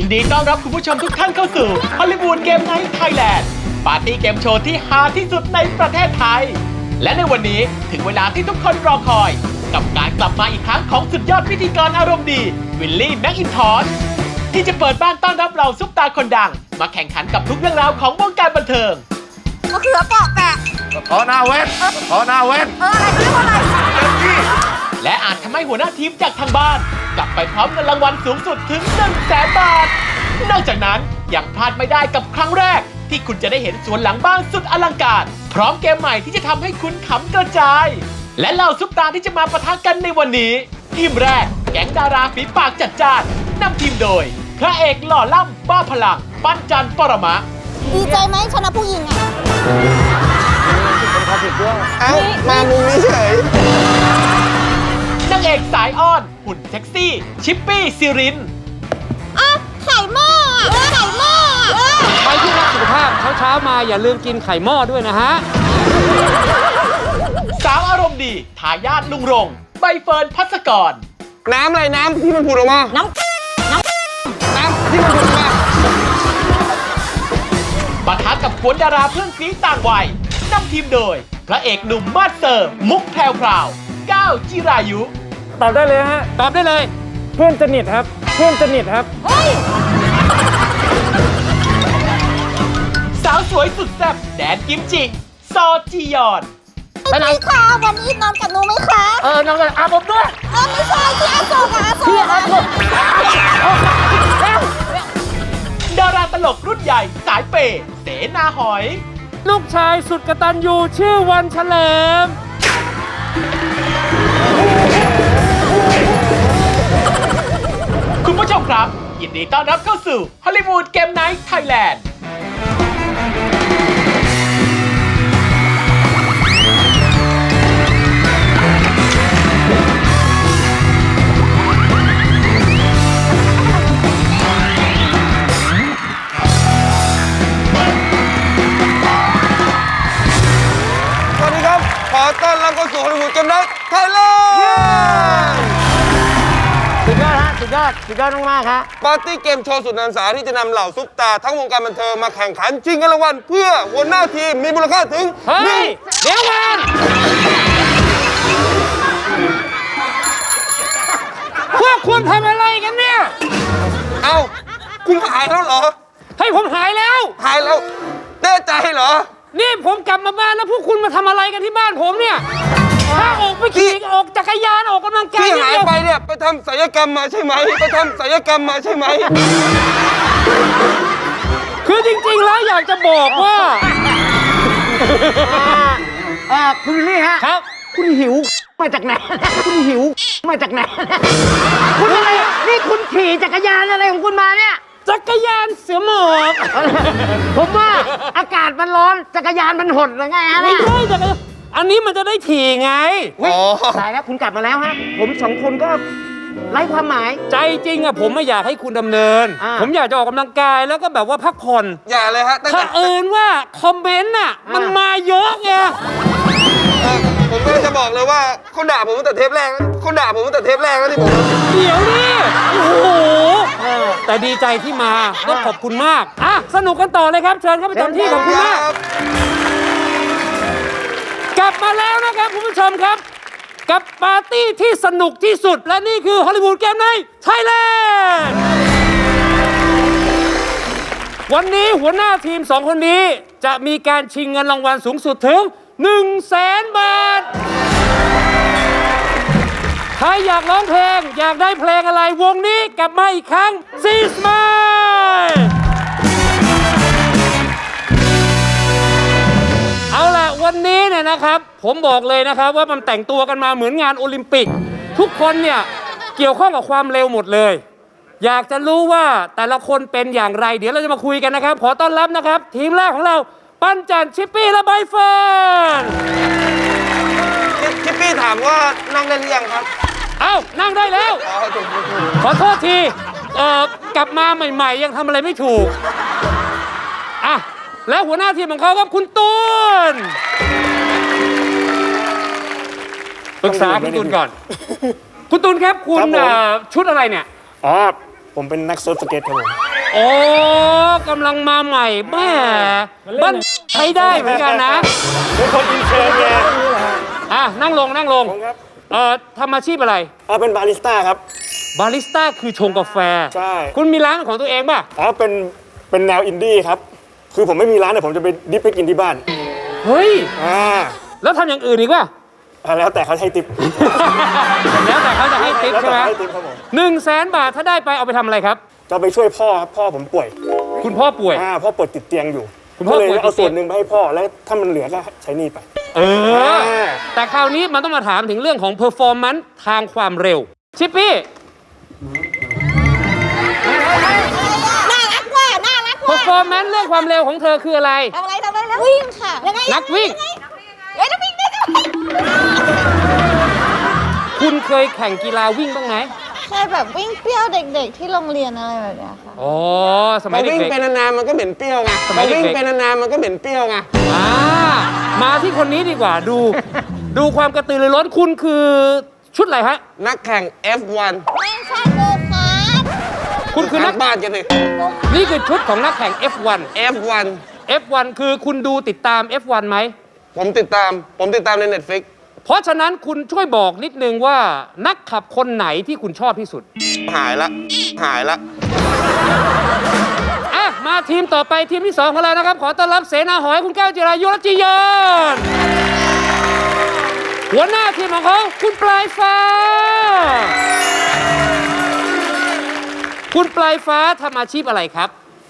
ยินดีต้อนรับคุณผู้ชมทุกท่านเข้าสู่ฮอลลีวูดเกมไนท์ไทยแลนด์ปาร์ตี้เกมโชว์ที่ฮาที่สุดในประเทศไทย และในวันนี้ถึงเวลาที่ทุกคนรอคอย กับการกลับมาอีกครั้งของสุดยอดพิธีกรอารมณ์ดี วิลลี่แม็กอินทอชที่จะเปิดบ้านต้อนรับเราซุปตาคนดัง มาแข่งขันกับทุกเรื่องราวของวงการบันเทิง มะเขือเปราะแปะขอหน้าเว้นขอหน้าเว้นเอออะไรเขาเรียกว่าอะไร และอาจทำให้หัวหน้าทีมจากทางบ้าน กลับไปพร้อมเงินรางวัลสูงสุดถึง1 0 0 0 0แสนบาท นอกจากนั้นยังพลาดไม่ได้กับครั้งแรก ที่คุณจะได้เห็นสวนหลังบ้านสุดอลังการ พร้อมเกมใหม่ที่จะทำให้คุณขำกระจาย และเหล่าซุปตาที่จะมาปะทะกันในวันนี้ ทีมแรกแก๊งดาราฝีปากจัดจ้านนำทีมโดย พระเอกหล่อล่ำบ้าพลัง ปั้นจันทร์ปรมะ ดีใจไหมชนะผู้หญิงอะเอ้ามามุมนี้เฉยนางเอกสายอ้อน หุ่นเซ็กซี่ ชิปปี้ซิรินอะไข่หม้ออะไข่หม้ออะใครที่รักสุขภาพเช้าๆมาอย่าลืมกินไข่หม้อด้วยนะฮะ สาวอารมณ์ดีทายาทลุงรงใบเฟิร์นพัศกร น้ำอะไรน้ำที่มันผุดออกมา น้น้ำที่มันผุดออกมาปะทะกับกวนดาราเพื่อนซีต่างวัยนำทีมโดย พระเอกหนุ่มมาสเซอร์ มุกแพรวพราวก้าวจิรายุ ตอบได้เลยฮะ ตอบได้เลย เพื่อนสนิทครับ เพื่อนสนิทครับำเฮ้ย สาวสวยสุดแซ่บแดนกิมจิ ซอจียอน ไปไหนคะวันนี้นอนกับหนูไหมคะเออน้องกันอาผมด้วยเออไม่ใช่ที่อาโศกอะอาโศกอาโศกดาราตลกรุ่นใหญ่สายเปย์เสนาหอย ลูกชายสุดกตัญญูชื่อวันเฉลม คุณผู้ชมครับ ยินดีต้อนรับเข้าสู่ฮอลลีวูดเกมไนท์ไทยแลนด์สวัสดีครับ ขอต้อนรับเข้าสู่ฮอลลีวูดเกมไนท์ไทยแลนด์ ดฮะสุดยอดสุดยอดมากๆฮะปาร์ตี้เกมโชว์สุดนันสาที่จะนำเหล่าซุปตา ทั้งวงการบันเทิงมาแข่งขันชิงเงินรางวัลเพื่อหัวหน้าทีมมีมูลค่าถึงเฮ้ยเดี๋ยวก่อนพวกคุณทำอะไรกันเนี่ยเอ้าคุณหายแล้วเหรอ ให้ผมหายแล้ว หายแล้วแน่ใจเหรอ นี่ผมกลับมาบ้านแล้วพวกคุณมาทำอะไรกันที่บ้านผมเนี่ย ถ้าออกไปขี่ออกจักรยานออกกำลังกายที่นิดหายเดียวไปเนี่ยไปทำศัลยกรรมมาใช่ไหมไปทำศัลยกรรมมาใช่ไหมคือจริงๆแล้วอยากจะบอกว่าเอ่อคุณวิลลี่ฮะครับ คุณหิวมาจากไหน คุณหิวมาจากไหน คุณอะไรนี่คุณขี่จักรยานอะไรของคุณมาเนี่ย จักรยานเสือหมอบผมว่าอากาศมันร้อนจักรยานมันหดหรือไงฮะไม่เนี่ย ใช่จักรยาน อันนี้มันจะได้ถี่ไง เฮ้ยอ๋อ ตายแล้วคุณกลับมาแล้วฮะ ผมสองคนก็ไร้ความหมาย ใจจริงอะผมไม่อยากให้คุณดำเนิน อ่า ผมอยากจะออกกำลังกายแล้วก็แบบว่าพักผ่อนอย่าเลยฮะตั้งถ้าแต่เอินว่าคอมเมนต์น่ะมันมาเยอะไง เออผมก็จะบอกเลยว่าเขาด่าผมตั้งแต่เทปแรกแล้วเขาด่าผมตั้งแต่เทปแรกแล้วที่ผมเดี๋ยวนี่โอ้โห แต่ดีใจที่มาต้องขอบคุณมาก อะ สนุกกันต่อเลยครับ เชิญเข้าไปจำที่ของคุณมาก ครับ กลับมาแล้วนะครับคุณผู้ชมครับ กับปาร์ตี้ที่สนุกที่สุด และนี่คือฮอลลีวูดเกมไนไทยแลนด์วันนี้หัวหน้าทีมสองคนนี้จะมีการชิงเงินรางวัลสูงสุดถึง 1 0 0 0 0แสนบาท ใครอยากร้องเพลง อยากได้เพลงอะไรวงนี้กลับมาอีกครั้งซีสมา นี้เนี่ยนะครับ ผมบอกเลยนะครับว่ามันแต่งตัวกันมาเหมือนงานโอลิมปิก ทุกคนเนี่ยเกี่ยวข้องกับความเร็วหมดเลย อยากจะรู้ว่าแต่ละคนเป็นอย่างไร เดี๋ยวเราจะมาคุยกันนะครับ ขอต้อนรับนะครับ ทีมแรกของเราปั้นจันทร์ชิปปี้และใบเฟิร์นชิปปี้ถามว่านั่งได้หรือยังครับเอ้านั่งได้แล้ว อ๋อถูกถูกถูกขอโทษทีเอ่อกลับมาใหม่ๆ ยังทำอะไรไม่ถูกอะแล้วหัวหน้าทีมของเขาครับคุณตูน ปรึกษาคุณตูนก่อน คุณตูนครับคุณครับผม เอ่อชุดอะไรเนี่ย อ๋อ ผมเป็นนักเซิร์ฟสเก็ตครับผม โอ้กำลังมาใหม่แม่บ้านใช้ได้เหมือนกันนะ เป็นคนอินเทอร์ไงอะ นั่งลงนั่งลง ผมครับเอ่อทำอาชีพอะไร อ๋อเป็นบาริสต้าครับ บาริสต้าคือชงกาแฟ ใช่ คุณมีร้านของตัวเองป่ะ อ๋อเป็นเป็นแนวอินดี้ครับ คือผมไม่มีร้านแต่ผมจะไปดิฟไปกินที่บ้าน เฮ้ย อ่า แล้วทำอย่างอื่นอีกป่ะ อ่าแล้วแต่เขาให้ติปแล้วแต่เขาจะให้ติ๊บแล้วใช่แต่ไหมเขาให้ติปครับผม หนึ่งแสนบาทถ้าได้ไปเอาไปทำอะไรครับจะไปช่วยพ่อครับพ่อผมป่วย คุณพ่อป่วย อ่าพ่อป่วยติดเตียงอยู่คุณพ่อก็เลยป่วยติดเอาส่วนเตียงหนึ่งไปให้พ่อแล้วถ้ามันเหลือก็ใช้หนี่ไป เออ อ่า แต่คราวนี้มันต้องมาถามถึงเรื่องของเพอร์ฟอร์แมนซ์ทางความเร็ว ชิปปี้น่ารักว่ะน่ารักเพอว่ะร์ฟอร์แมนซ์เรื่องความเร็วของเธอคืออะไร ทำอะไรทำอะไรแล้ววิ่งค่ะยังไงนักวิ่ง เอ้ยนักวิ่งได้ด้วย คุณเคยแข่งกีฬาวิ่งบ้างไหมเคยแบบวิ่งเปรี้ยวเด็ก ๆ ที่โรงเรียนอะไรแบบเนี้ยค่ะ อ๋อสมัพยอเด็วิ่งกเป็นนานๆมันก็เหม็นเปรี้ยวไงสพมัอยเด็กๆ วิ่งเป็นนานๆมันก็เหม็นเปรี้ยวไงๆอ่ามาที่คนนี้ดีกว่าดู ดูความกระตือรือร้นคุณคือชุดอะไรฮะ นักแข่ง F1 ไม่ใช่โกคาร์ทคุณคือนัก บ้านกันสินี่คือชุดของนักแข่ง F1 F1 F1 คือคุณดูติดตาม F1 ไหม ผมติดตาม ผมติดตามใน Netflix เพราะฉะนั้นคุณช่วยบอกนิดนึงว่านักขับคนไหนที่คุณชอบที่สุด หายละ หายละ อะ มาทีมต่อไปทีมที่ 2 ของเรานะครับ ขอต้อนรับเสนาหอยคุณก้าวจิรายุรจิยานหัวหน้าทีมของเขาคุณปลายฟ้า คุณปลายฟ้าทำอาชีพอะไรครับ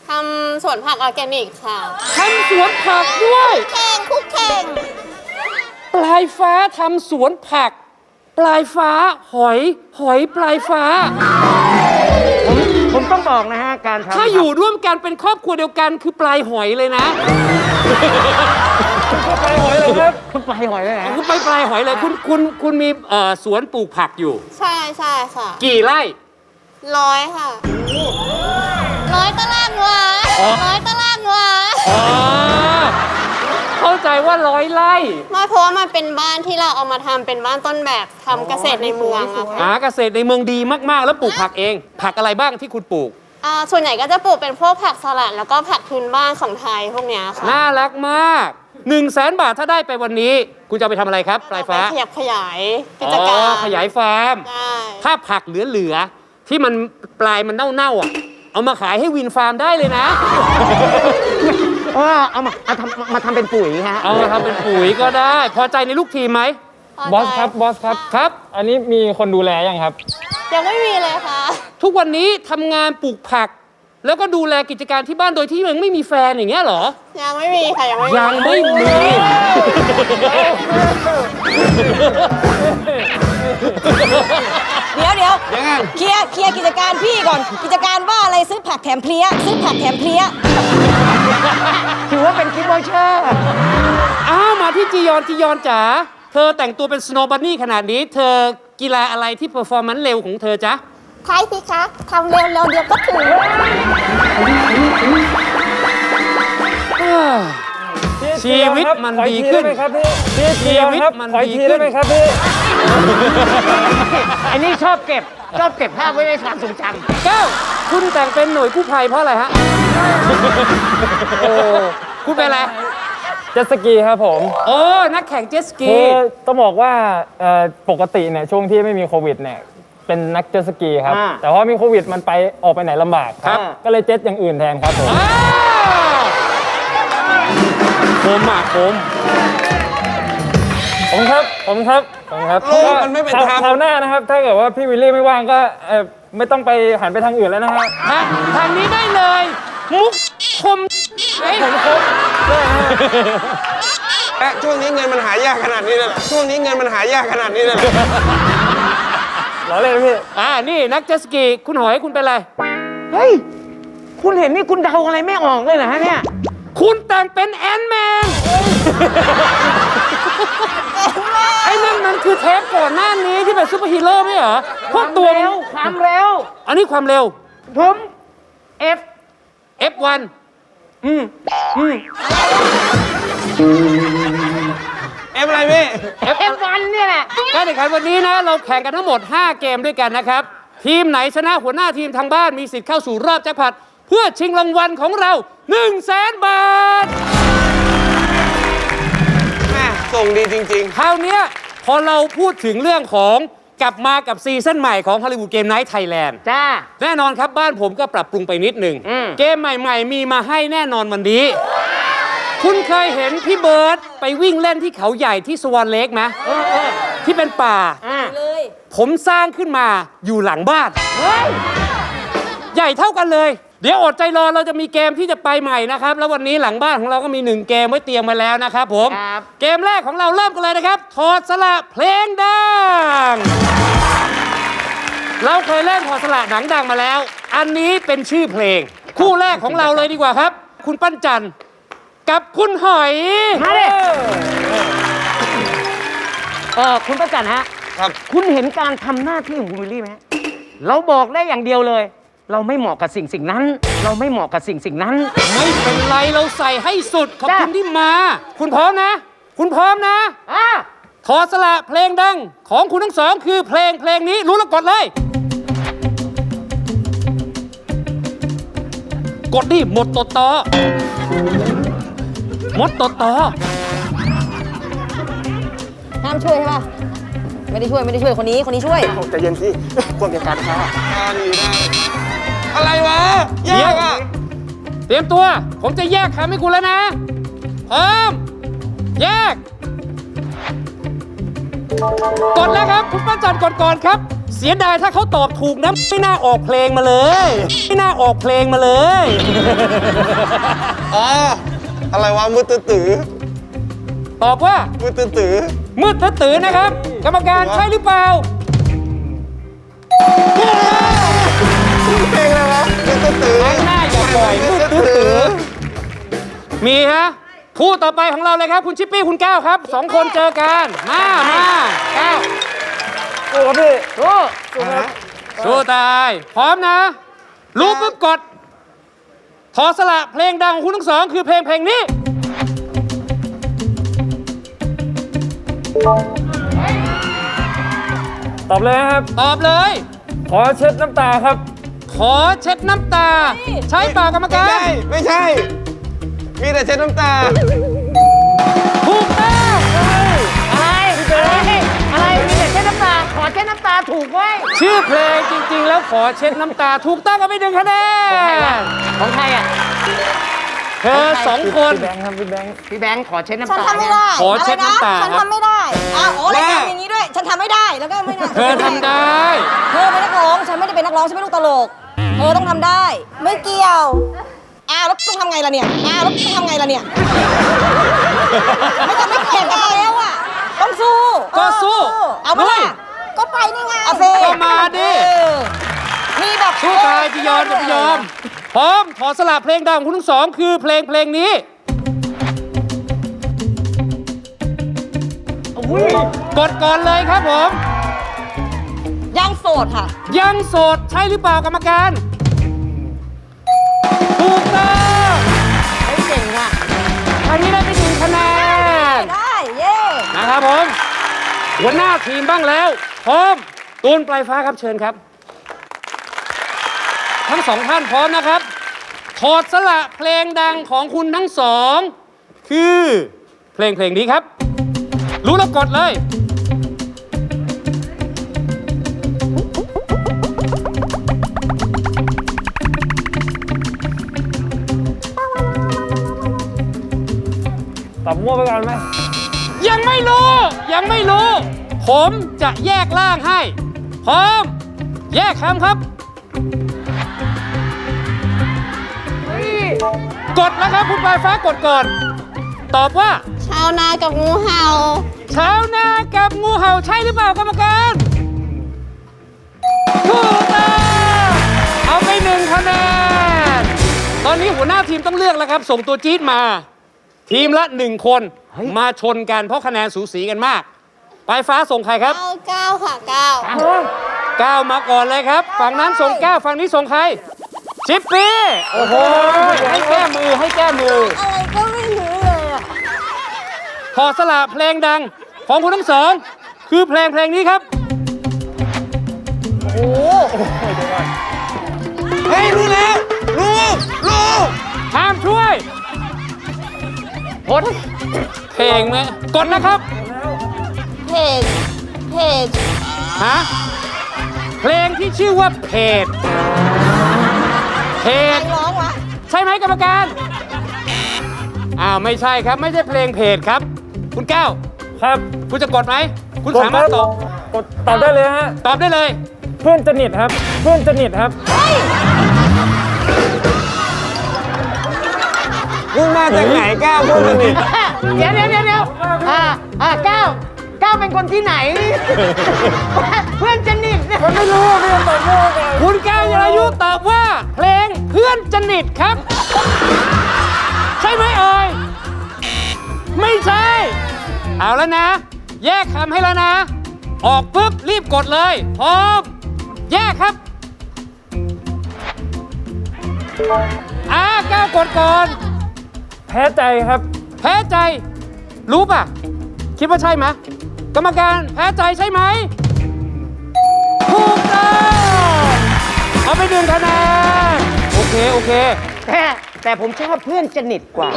ทำสวนผักออร์แกนิกค่ะ ทำสวนผักด้วยแข่ง คุกแข่ง ปลายฟ้าทำสวนผัก ปลายฟ้าหอย หอยปลายฟ้า ผมผมต้องบอกนะฮะ การทำถ้าอยู่ร่วมกันเป็นครอบครัวเดียวกันคือปลายหอยเลยนะปลายหอยเลยครับคุณปลายหอยเลยนะคุณไปปลายหอยเลยคุณคุณคุณมีเอ่อสวนปลูกผักอยู่ ใช่ใช่ค่ะกี่ไร่ ร้อยค่ะร้อยตารางวาร้อยตารางวา อ๋อ เข้าใจว่าร้อยไร่ไม่เพราะว่ามันเป็นบ้านที่เราเอามาทำเป็นบ้านต้นแบบทำเกษตรในเมืองอะค่ะหาเกษตรในเมืองดีมากๆ แล้วปลูกผักเอง ผักอะไรบ้างที่คุณปลูก อ่าส่วนใหญ่ก็จะปลูกเป็นพวกผักสลัดแล้วก็ผักพื้นบ้านของไทยพวกเนี้ยค่ะน่ารักมาก1นึ่งแสนบาทถ้าได้ไปวันนี้ คุณจะเอาไปทำอะไรครับปลายฟ้าไปขยับขยายกิจการอ๋อขยายฟาร์มใช่ถ้าผักเหลือๆที่มันปลายมันเน่าๆอะ เอามาขายให้วินฟาร์มได้เลยนะ เออเอามาเอาทำมาทำเป็นปุ๋ยฮะเอามาทำเป็นปุ๋ยก็ได้ พอใจในลูกทีมไหมบอสครับบอสครับครับ อันนี้มีคนดูแลยังครับ ยังไม่มีเลยค่ะ ทุกวันนี้ทำงานปลูกผัก แล้วก็ดูแลกิจการที่บ้านโดยที่ยังไม่มีแฟนอย่างเงี้ยเหรอ ยังไม่มีค่ะ ยังไม่มียังไม่มี เดี๋ยวเดี๋ยวยังไง เคลียร์เคลียร์กิจการพี่ก่อน กิจการว่าอะไรซื้อผักแถมเพลี้ยซื้อผักแถมเพลี้ยถือว่าเป็นคิดวอเชอร์อ้าวมาที่จียอนจียอนจ๋าเธอแต่งตัวเป็นสโนว์บันนี่ขนาดนี้ เธอกีฬาอะไรที่เ e อร์ฟอร์แมนซ์เร็วของเธอจ๊ะใครสิคะทำเร็วๆเดี๋ยวก็ถึงชีวิตมันดีขึ้น ชีวิตมันดีขึ้นอั นนี้ชอบเก็บชอบเก็บภาพไว้ในความทรงจเก้าคุณแต่งเป็นหน่วยกู้ภัยเพราะอะไรฮะโอ้คุณเป็นอะไรเจ็ตสกีครับผมโอ้นักแข่งเจ็ตสกีคือต้องบอกว่าเอ่อปกติเนี่ยช่วงที่ไม่มีโควิดเนี่ยเป็นนักเจ็ตสกีครับ แต่ว่ามีโควิดมันไปออกไปไหนลำบากครับ ก็เลยเจ็ตอย่างอื่นแทนครับผมอ้าวผมอะผมผมครับ ผมครับผมครับโลกมันไม่เป็นคราวธรรม คราวหน้านะครับ ถ้าเกิดว่าพี่วิลลี่ไม่ว่างก็เอ่อไม่ต้องไปหันไปทางอื่นแล้วนะฮะทางทางนี้ได้เลย มุกคมเฮ้ยและช่วงนี้เงินมันหายากขนาดนี้เลยเหรอช่วงนี้เงินมันหายากขนาดนี้เลยเหรอล้อเล่นนะพี่อ่านี่นักเจ็ตสกีคุณหอยคุณเป็นอะไรำเฮ้ย คุณเห็นนี่คุณเดาอะไรไม่ออกเลยเหรอฮะเนี่ย คุณแต่งเป็นแอนแมน ไอ้นั่นมันคือเทปก่อนหน้านี้ที่เป็นซูเปอร์ฮีโร่ไม่เหรอพวกตัวเร็วความเร็ว อันนี้ความเร็ว ผม F F1 อืมอืม เอฟอะไรพี่ F1 เนี่ยแหละ การแข่งขันวันนี้นะ เราแข่งกันทั้งหมด 5 เกมด้วยกันนะครับ ทีมไหนชนะหัวหน้าทีมทางบ้านมีสิทธิ์เข้าสู่รอบแจ็คพอตเพื่อชิงรางวัลของเรา1 0 0 0 0แสนบาทแม่ ส่งดีจริง คราวเนี้ยพอเราพูดถึงเรื่องของกลับมากับซีซั่นใหม่ของฮอลลีวูดเกมไนท์ไทยแลนด์จ้า แน่นอนครับบ้านผมก็ปรับปรุงไปนิดหนึ่ง อืม เกมใหม่ ๆ มีมาให้แน่นอนวันนี้ คุณเคยเห็นพี่เบิร์ตไปวิ่งเล่นที่เขาใหญ่ที่สวอนเลกไหมที่เป็นป่า อ่าเลยผมสร้างขึ้นมาอยู่หลังบ้านใหญ่เท่ากันเลย เดี๋ยวอดใจรอเราจะมีเกมที่จะไปใหม่นะครับ แล้ววันนี้หลังบ้านของเราก็มีหนึ่งเกมไว้เตรียมมาแล้วนะครับผมครับ เกมแรกของเราเริ่มกันเลยนะครับถอดสละเพลงดัง เราเคยเล่นถอดสละหนังดังมาแล้ว อันนี้เป็นชื่อเพลง คู่แรกของเราเลยดีกว่าครับ คุณปั้นจันทร์กับคุณหอยมาดิ เออคุณประจันฮะๆครับ คุณเห็นการทำหน้าที่ของคุณวิลลี่ไหมฮะเราบอกได้อย่างเดียวเลย เราไม่เหมาะกับสิ่งสิ่งนั้น เราไม่เหมาะกับสิ่งสิ่งนั้น ไม่เป็นไรเราใส่ให้สุด ขอบคุณจ้ะที่มา คุณพร้อมนะ คุณพร้อมนะ อ่าถอดสละเพลงดังของคุณทั้งสอง คือเพลงเพลงนี้รู้แล้วกดเลย กดดิหมดตดต่อหมดตดต่อห้ามช่วยใช่ป่ะไม่ได้ช่วยไม่ได้ช่วยคนนี้คนนี้ช่วย ใจเย็นสิควรเป็นการค้าอ่านี่ได้ อะไรวะแยกอะเตรียมตัว ผมจะแยกคำให้คุณแล้วนะ พร้อม แยก กดแล้วครับ คุณป้าจันกดก่อนครับ เสียดายถ้าเขาตอบถูกนะไม่น่าออกเพลงมาเลย ไม่น่าออกเพลงมาเลย อ๋ออะไรวะมือตื้อตื้อตอบว่ามือตื้อตื้อมืดตื้อๆนะครับ กรรมการใช่หรือเปล่า ตื้อตื้อครั้งหน้าอย่าปล่อยมืดตื้อๆมีฮะคู่ต่อไปของเราเลยครับ คุณชิปปี้คุณแก้วครับสองคนเจอกันมามาแก้วโอ้พี่โอ้สู้ตายพร้อมนะ รู้ปุ๊บกดถอสละเพลงดังของคุณทั้งสอง คือเพลงเพลงนี้ตอบเลยครับ ตอบเลย ขอเช็ดน้ำตาครับ ขอเช็ดน้ำตา ใช้ปากกรรมไม่การใช่ไม่ใช่ มีแต่เช็ดน้ำตา ถูกต้องอะไรอะไรอะไรมีแต่เช็ดน้ำตา ขอเช็ดน้ำตาถูกไว้ยชื่อเพลงจริง ๆ แล้วขอเช็ดน้ำตา ถูกต้องกันไปหนึ่งคะแนนของใครอะเธอสองคนพี่แบงค์ครับพี่แบงค์พี่แบงค์ขอเช็ดน้ำฉันตาทำไม่ได้ขอเช็ดน้ำตา อะไระฉันครับทำไม่ได้อ้าวโอ้รายการแม่อย่างนี้ด้วย ฉันทำไม่ได้แล้วก็ไม่ได้เธอทำได้ เธอเป็นนักร้อง ฉันไม่ได้เป็นนักร้อง ฉันเป็นลูกตลก เธอต้องทำได้ ไม่เกี่ยว อ้าวแล้วต้องทำไงล่ะเนี่ย อ้าวแล้วต้องทำไงล่ะเนี่ย ไม่ต้องไม่แข่งกันแล้วอะ ต้องสู้ก็สู้เอามาลุย ล่ะก็ไปนี่ไงเอาเซก็มาดิมีแบบสู้ตายพี่ยอมกับพี่ยอมพร้อมถอดสละเพลงดังของคุณทั้งสองคือเพลงเพลงนี้กดก่อนเลยครับผม ยังโสดค่ะ ยังโสดใช่หรือเปล่ากรรมการถูกต้องไม่เก่งอะครั้งนี้ได้ไปหนึ่งคะแนนได้ เย่นะครับผมหัวหน้าทีมบ้างแล้ว พร้อม ตูนปลายฟ้าครับเชิญครับ ทั้งสองท่านพร้อมนะครับ ถอดสละเพลงดังของคุณทั้งสอง คือเพลงเพลงนี้ครับ รู้แล้วกดเลย ตอบมั่วไปก่อนไหมยังไม่รู้ ยังไม่รู้ ผมจะแยกล่างให้ พร้อม แยกคำครับ กดแล้วครับคุณปลายฟ้ากดก่อน ตอบว่า ชาวนากับงูเห่า ชาวนากับงูเห่าใช่หรือเปล่ากรรมการถูกต้องเอาไปหนึ่งคะแนน ตอนนี้หัวหน้าทีมต้องเลือกแล้วครับ ส่งตัวจี๊ดมา ทีมละหนึ่งคนมาชนกันเพราะคะแนนสูสีกันมาก ปลายฟ้าส่งใครครับ เก้าเก้าค่ะเก้าก้าวมาก่อนเลยครับ ฝั่งนั้นส่งก้าวฝั่งนี้ส่งใครชิปปี้โอ้โหให้แก้มือให้แก้มือ อะไรก็ไม่รู้เลยอะขอสละเพลงดังของคุณทั้งสอง คือเพลงเพลงนี้ครับเฮ้ยรู้ ดเพลงไหมกดนะครับเพจเพจฮะเพลงที่ชื่อว่าเพจเพใครจร้องวะใช่ไหมกรรมการอ้าวไม่ใช่ครับไม่ใช่เพลงเพจครับ คุณแก้วครับคุณจะกดไหมคุณกดสามารถครับตอบกดตอบได้เลยฮะตอบได้เลย เพื่อนสนิทครับ เพื่อนสนิทครับ มึงมาจากไหนก้าวพูดสนิทเดี๋ยวเดี๋ยวเดี๋ยวเดี๋ยวอ่าอ่าเก้าเก้าเป็นคนที่ไหน เพื่อนสนิทเนี่ยไม่รู้พี่ตอบโง่ไงคุณแก้วยรายุตอบว่า เพลงเพื่อนสนิทครับ ใช่ไหมเอ่ยไม่ใช่ เอาแล้วนะ แยกคำให้แล้วนะ ออกปุ๊บรีบกดเลยพร้อมแยกครับอ่าก้าวกดก่อน แพ้ใจครับแพ้ใจ รู้ป่ะ คิดว่าใช่ไหมกรรมการแพ้ใจใช่ไหมถูกต้องเอาไปหนึ่งคะแนนโอเค โอเค แต่แต่ผมชอบเพื่อนสนิทกว่า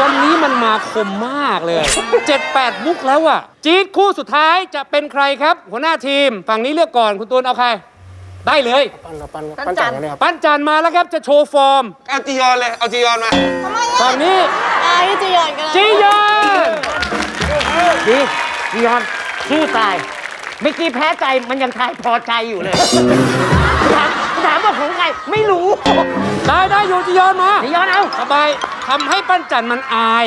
วันนี้มันมาคมมากเลย 7-8 มุกแล้วอะจี๊ดคู่สุดท้ายจะเป็นใครครับ หัวหน้าทีม ฝั่งนี้เลือกก่อนคุณตูนเอาใคร ได้เลย ปั้นปั้นปั้นจังเนี่ยครับปั้นจันมาแล้วครับจะโชว์ฟอร์ม เอาจียอนเลย เอาจียอนมาฝั่งนี้อ่าพี่จียอนกันเลยจียอนดีดียอนชื่อตายเมื่อกี้แพ้ใจมันยังทายพอใจอยู่เลยถามถามว่าของใครไม่รู้ ได้ได้อยู่จียอนมาดียอนเอาสบายทำให้ปั้นจันมันอาย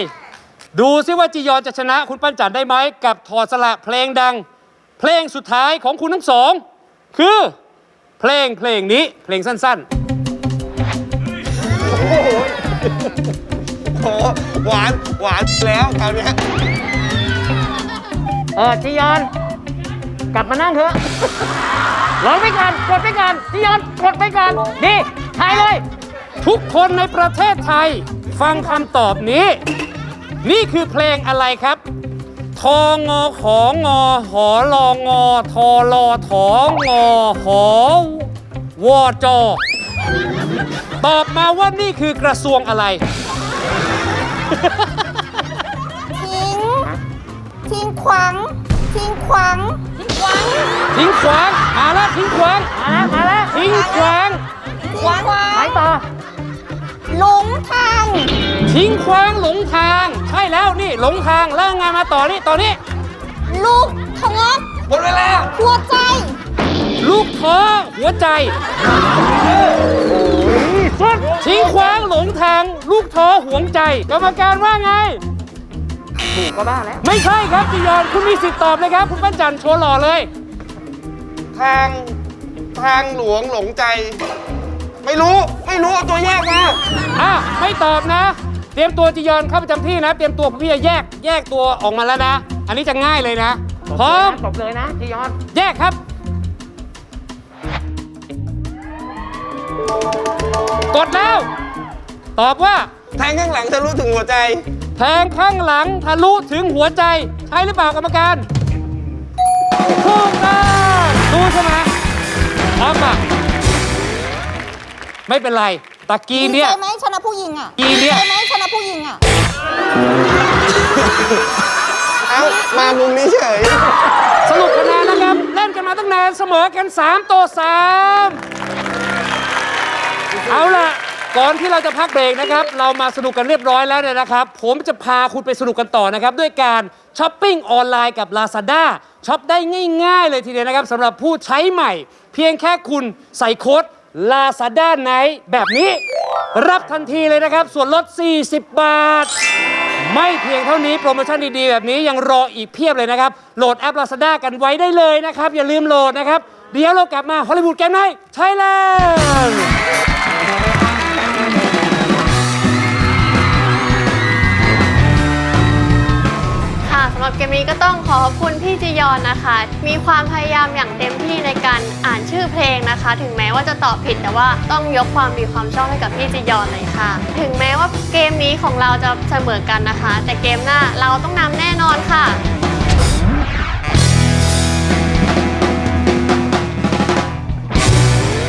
ดูซิว่าจียอนจะชนะคุณปั้นจันได้ไหมกับถอดสละเพลงดัง เพลงสุดท้ายของคุณทั้งสอง คือ เพลงเพลงนี้เพลงสั้น โอ้โหหวานหวานแล้วคราวเนี้ยเออจียอน กลับมานั่งเถอะร้องไปก่อนกดไปก่อนจียอนกดไปก่อนดีทายเลย ๆ ทุกคนในประเทศไทย ฟังคำตอบนี้ นี่คือเพลงอะไรครับ ทองอของอหอลองอทอลอถองอหอวอจอตอบมาว่านี่คือกระทรวงอะไร ทิ้ง ทิ้งขวาง ทิ้งขวาง ทิ้งขวางทิ้งขวางมาแล้วทิ้งขวาง มาแล้วมาแล้วทิ้งขวางขวาง ไปต่อ หลงทาง ทิ้งขวางหลงทาง ใช่แล้วนี่หลงทางแล้วงานมาต่อนี่ต่อนี้ลูกทะงอกหมดเวลา หัวใจ ลูกท้อหัวใจทิ้งขวางหลงทาง ลูกท้อหวงใจกรรมการว่าไง ถูกก็บ้าแล้ว ไม่ใช่ครับจียอนคุณมีสิทธิ์ตอบเลยครับ คุณปั้นจันทร์โชว์หล่อเลย ทางทางหลวงหลงใจ ไม่รู้ไม่รู้เอาตัวแยกมาอะไม่ตอบนะ เตรียมตัวจียอนเข้าประจำที่นะ เตรียมตัวพี่จะแยกแยกตัวออกมาแล้วนะ อันนี้จะง่ายเลยนะ พร้อมตบเลยนะจียอน แยกครับ กดแล้ว ตอบว่า แทงข้างหลังทะลุถึงหัวใจ แทงข้างหลังทะลุถึงหัวใจ ใช่หรือเปล่ากรรมการถูกต้องดูใช่ไหมออฟอะ ไม่เป็นไรตะกี้ดีเนี่ย ใจไหมชนะผู้หญิงอะอีเนี่ย ดีใจไหมชนะผู้หญิงอะ เอ้า มามุมนี้เฉย สรุปคะแนนนะครับ เล่นกันมาตั้งนานเสมอกัน 3 ต่อ 3 เอาล่ะ ก่อนที่เราจะพักเบรกนะครับ เรามาสนุกกันเรียบร้อยแล้วเนี่ยนะครับ ผมจะพาคุณไปสนุกกันต่อนะครับ ด้วยการช้อปปิ้งออนไลน์กับ Lazada ช็อปได้ง่าย ๆ เลยทีเดียวนะครับสำหรับผู้ใช้ใหม่ เพียงแค่คุณใส่โค้ด ลาซาด้าไหนแบบนี้ รับทันทีเลยนะครับ ส่วนลด 40 บาท ไม่เพียงเท่านี้โปรโมชั่นดีๆ แบบนี้ยังรออีกเพียบเลยนะครับ โหลดแอป Lazada กันไว้ได้เลยนะครับ อย่าลืมโหลดนะครับ เดี๋ยวเรากลับมาฮอลลีวูดเกมไนท์ไทยแลนด์ำหรับเกมนี้ก็ต้องขอขอบคุณพี่จียอนนะคะ มีความพยายามอย่างเต็มที่ในการอ่านชื่อเพลงนะคะ ถึงแม้ว่าจะตอบผิดแต่ว่าต้องยกความดีความชอบให้กับพี่จียอนเลยค่ะ ถึงแม้ว่าเกมนี้ของเราจะเสมอกันนะคะ แต่เกมหน้าเราต้องนำแน่นอนค่ะ